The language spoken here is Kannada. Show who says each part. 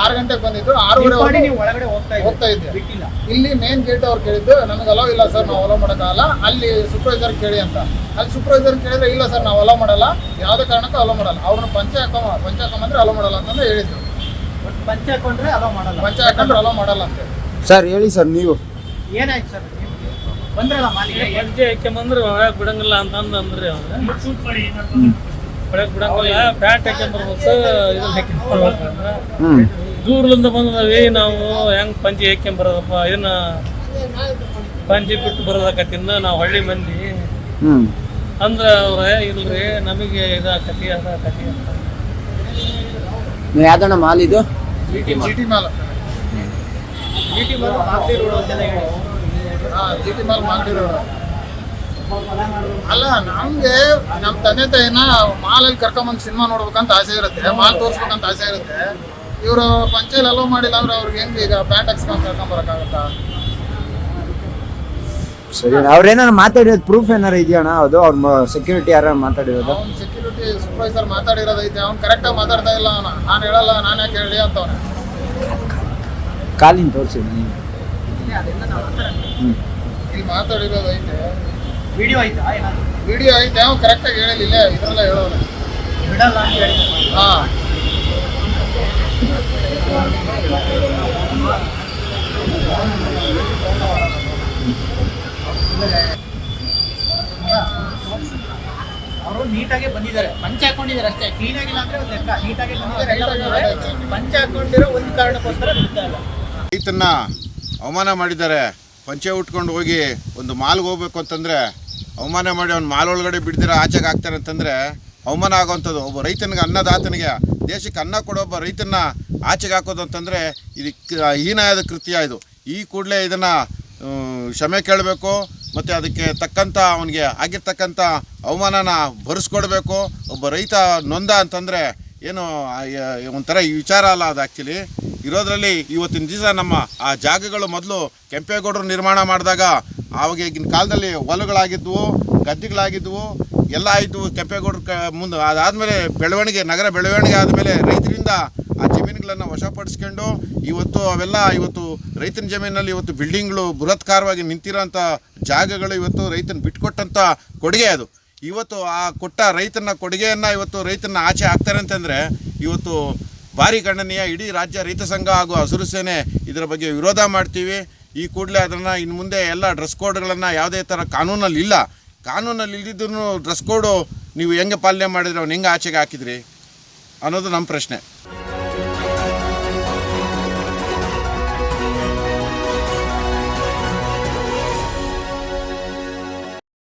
Speaker 1: ಆರು ಗಂಟೆಗೆ ಬಂದಿದ್ದು ಆರೂವರೆ
Speaker 2: ನೀವು ಒಳಗಡೆ ಹೋಗ್ತಾ
Speaker 1: ಹೋಗ್ತಾ ಇದ್ದೆ ಇಲ್ಲಿ ಮೇನ್ ಗೇಟ್ ಅವ್ರು ಕೇಳಿದ್ದು ನಮ್ಗೆ ಅಲೋ ಇಲ್ಲ ಸರ್ ನಾವು ಅಲೋ ಮಾಡೋಕ್ಕಾಗಲ್ಲ. ಅಲ್ಲಿ ಸೂಪರ್ವೈಸರ್ ಕೇಳಿ ಅಂತ. ಅಲ್ಲಿ ಸೂಪರ್ವೈಸರ್ ಕೇಳಿದ್ರೆ ಇಲ್ಲ ಸರ್ ನಾವು ಅಲೋ ಮಾಡಲ್ಲ. ಯಾವುದೇ ಕಾರಣಕ್ಕೂ ಅಲೋ ಮಾಡಲ್ಲ. ಅವ್ರನ್ನ ಪಂಚೆ ಹಾಕೊಂಬ ಪಂಚೆ ಹಾಕೊಂಬಂದ್ರೆ ಅಲೋ ಮಾಡಲ್ಲ ಅಂತಂದ್ರೆ ಹೇಳಿದ್ರು.
Speaker 2: ಪಂಚ ಹಾಕೊಂಡ್ರೆ ಅಲೋ ಮಾಡಲ್ಲ.
Speaker 1: ಪಂಚೆ ಹಾಕೊಂಡ್ರೆ ಅಲೋ ಮಾಡಲ್ಲ ಅಂತ
Speaker 3: ಸರ್ ಹೇಳಿ ಸರ್ ನೀವು.
Speaker 2: ಏನಾಯ್ತು ಸರ್ ಬಂದ್ರಲ್ಲ
Speaker 4: ಮಾಲೀಕ? ಒಳಗೆ ಬಿಡಂಗಿಲ್ಲ ಅಂತಂದು ಅಂದ್ರೆ ಅವ್ರು. ಒಳಗೆ ಬಿಡಂಗಿಲ್ಲ ಪ್ಯಾಂಟ್ ಹಾಕ್ಯಂಬರ್ಬೇಕು ಇದನ್ನ
Speaker 3: ಹ್ಮ್
Speaker 4: ದೂರದಿಂದ ಬಂದವಿ ನಾವು ಹೆಂಗ್ ಪಂಚಿ ಬರೋದಪ್ಪ? ಇದನ್ನ ಪಂಚಿ ಬಿಟ್ಟು ಬರೋದಕ್ಕತ್ತಿಂದ ನಾವು ಹಳ್ಳಿ ಮಂದಿ. ಅಂದ್ರೆ ಅವ್ರೆ ಇಲ್ರಿ ನಮಗೆ ಇದಾಕತಿ ಅದಾಕತಿ ಅಂತ.
Speaker 3: ಯಾವ್ದಣ್ಣ ಮಾಲ್ ಇದು?
Speaker 1: ಮಾಲ್.
Speaker 2: ಮಾಲ್. ಮಾಗಡಿ ರೋಡ್ ಹೇಳಿ.
Speaker 1: ಮಾಲ್ ಅಲ್ಲ ನಮ್ಗೆ ನಮ್ಮ ತಂದೆ ತಾಯಿನ ಮಾಲಲ್ಲಿ ಕರ್ಕೊಂಬಂದು ಸಿನಿಮಾ ನೋಡ್ಬೇಕಂತ ಆಸೆ ಇರುತ್ತೆ ಮಾಲ್ ತೋರಿಸ್ಬೇಕಂತ ಆಸೆ ಇರುತ್ತೆ. ಇವರು ಪಂಚೆಲ್ ಅಲೋ ಮಾಡಿಲ್ಲ ಅಂದ್ರೆ ಅವ್ರಿಗೆ ಹೆಂಗೆ ಈಗ ಪ್ಯಾಂಟ್ ಹಾಕ್ಸ್ಕೊಂಡು ಕರ್ಕೊಂಬರಕ್ಕಾಗತ್ತಾ
Speaker 3: ಸರಿ ಅವ್ರೇನಾರು ಮಾತಾಡಿರೋದು ಪ್ರೂಫ್ ಏನಾರು ಇದೆಯಣ್ಣ? ಅದು ಅವ್ರ ಸೆಕ್ಯೂರಿಟಿ ಯಾರು ಮಾತಾಡಿರೋದು?
Speaker 1: ಅವ್ನು ಸೆಕ್ಯೂರಿಟಿ ಸೂಪರ್ವೈಸರ್ ಮಾತಾಡಿರೋದೈತೆ ಅವ್ನು ಕರೆಕ್ಟಾಗಿ ಮಾತಾಡ್ತಾ ಇಲ್ಲ ಅವನ. ನಾನು ಹೇಳಲ್ಲ ನಾನು ಯಾಕೆ ಹೇಳಿ ಅಂತವನೆ.
Speaker 3: ಕಾಲಿನ ತೋರಿಸಿ ಹ್ಞೂ
Speaker 1: ಇಲ್ಲಿ ಮಾತಾಡಿರೋದೈತೆ
Speaker 2: ವಿಡಿಯೋ ಆಯ್ತಾ ಏನಾದ್ರು?
Speaker 1: ವಿಡಿಯೋ ಐತೆ ಅವ್ನು ಕರೆಕ್ಟಾಗಿ ಹೇಳಿಲ್ಲ ಇದ್ರಲ್ಲ ಹೇಳೋನು
Speaker 2: ಬಿಡಲ್ಲ
Speaker 1: ಹಾಂ.
Speaker 2: ಅವರು ನೀಟಾಗಿ ಬಂದಿದ್ದಾರೆ. ಪಂಚ ಹಾಕೊಂಡಿದ್ದಾರೆ ಅಷ್ಟೇ. ಕ್ಲೀನ್ ಆಗಿಲ್ಲ ಅಂದ್ರೆ ಒಂದು ಲೆಕ್ಕ. ನೀಟಾಗಿ ಬಂದಿದ್ದಾರೆ. ಪಂಚ ಹಾಕೊಂಡಿರೋ ಒಂದು ಕಾರಣಕ್ಕೋಸ್ಕರ ಇಲ್ಲ.
Speaker 5: ರೈತನ್ನ ಅವಮಾನ ಮಾಡಿದ್ದಾರೆ. ಪಂಚೆ ಉಟ್ಕೊಂಡು ಹೋಗಿ ಒಂದು ಮಾಲ್ಗೆ ಹೋಗ್ಬೇಕು ಅಂತಂದರೆ, ಅವಮಾನ ಮಾಡಿ ಅವ್ನು ಮಾಲ್ ಒಳಗಡೆ ಬಿಡ್ದಿರ, ಆಚೆಗೆ ಹಾಕ್ತಾರೆ ಅಂತಂದರೆ, ಅವಮಾನ ಆಗೋವಂಥದ್ದು ಒಬ್ಬ ರೈತನಿಗೆ, ಅನ್ನದಾತನಿಗೆ, ದೇಶಕ್ಕೆ ಅನ್ನ ಕೊಡೋ ಒಬ್ಬ ರೈತನ ಆಚೆಗೆ ಹಾಕೋದು ಅಂತಂದರೆ, ಇದು ಹೀನಾಯದ ಕೃತ್ಯ ಇದು. ಈ ಕೂಡಲೇ ಇದನ್ನು ಕ್ಷಮೆ ಕೇಳಬೇಕು. ಮತ್ತು ಅದಕ್ಕೆ ತಕ್ಕಂಥ ಅವನಿಗೆ ಆಗಿರ್ತಕ್ಕಂಥ ಅವಮಾನನ ಭರಿಸ್ಕೊಡ್ಬೇಕು ಒಬ್ಬ ರೈತ ನೊಂದ ಅಂತಂದರೆ ಏನು ಒಂಥರ ಈ ವಿಚಾರ ಅಲ್ಲ ಅದು ಆ್ಯಕ್ಚುಲಿ ಇರೋದರಲ್ಲಿ ಇವತ್ತಿನ ದಿವಸ ನಮ್ಮ ಆ ಜಾಗಗಳು ಮೊದಲು ಕೆಂಪೇಗೌಡರು ನಿರ್ಮಾಣ ಮಾಡಿದಾಗ ಆವಾಗ ಈಗಿನ ಕಾಲದಲ್ಲಿ ಹೊಲಗಳಾಗಿದ್ವು, ಗದ್ದೆಗಳಾಗಿದ್ವು, ಎಲ್ಲ ಆಯಿತು ಕೆಂಪೇಗೌಡರು ಕ, ಮುಂದೆ ಅದಾದಮೇಲೆ ಬೆಳವಣಿಗೆ, ನಗರ ಬೆಳವಣಿಗೆ ಆದಮೇಲೆ ರೈತರಿಂದ ಆ ಜಮೀನುಗಳನ್ನು ವಶಪಡಿಸ್ಕೊಂಡು ಇವತ್ತು ಅವೆಲ್ಲ ಇವತ್ತು ರೈತನ ಜಮೀನಲ್ಲಿ ಇವತ್ತು ಬಿಲ್ಡಿಂಗ್ಗಳು ಬೃಹತ್ಕಾರವಾಗಿ ನಿಂತಿರೋಂಥ ಜಾಗಗಳು ಇವತ್ತು ರೈತನ ಬಿಟ್ಕೊಟ್ಟಂಥ ಕೊಡುಗೆ ಅದು. ಇವತ್ತು ಆ ಕೊಟ್ಟ ರೈತನ ಕೊಡುಗೆಯನ್ನು ಇವತ್ತು ರೈತನ ಆಚೆ ಹಾಕ್ತಾರೆ ಅಂತಂದರೆ ಇವತ್ತು ಭಾರಿ ಖಂಡನೀಯ ಇಡೀ ರಾಜ್ಯ ರೈತ ಸಂಘ ಹಾಗೂ ಹಸಿರು ಸೇನೆ ಇದರ ಬಗ್ಗೆ ವಿರೋಧ ಮಾಡ್ತೀವಿ. ಈ ಕೂಡಲೇ ಅದನ್ನು ಇನ್ನು ಮುಂದೆ ಎಲ್ಲ ಡ್ರೆಸ್ ಕೋಡ್ಗಳನ್ನು ಯಾವುದೇ ಥರ ಕಾನೂನಲ್ಲಿ ಇಲ್ಲ. ಕಾನೂನಲ್ಲಿ ಇಲ್ದಿದ್ದೂ ಡ್ರೆಸ್ ಕೋಡು ನೀವು ಹೆಂಗೆ ಪಾಲನೆ ಮಾಡಿದ್ರೆ ಅವ್ನು ಹೆಂಗೆ ಆಚೆಗೆ ಹಾಕಿದ್ರಿ ಅನ್ನೋದು ನಮ್ಮ ಪ್ರಶ್ನೆ.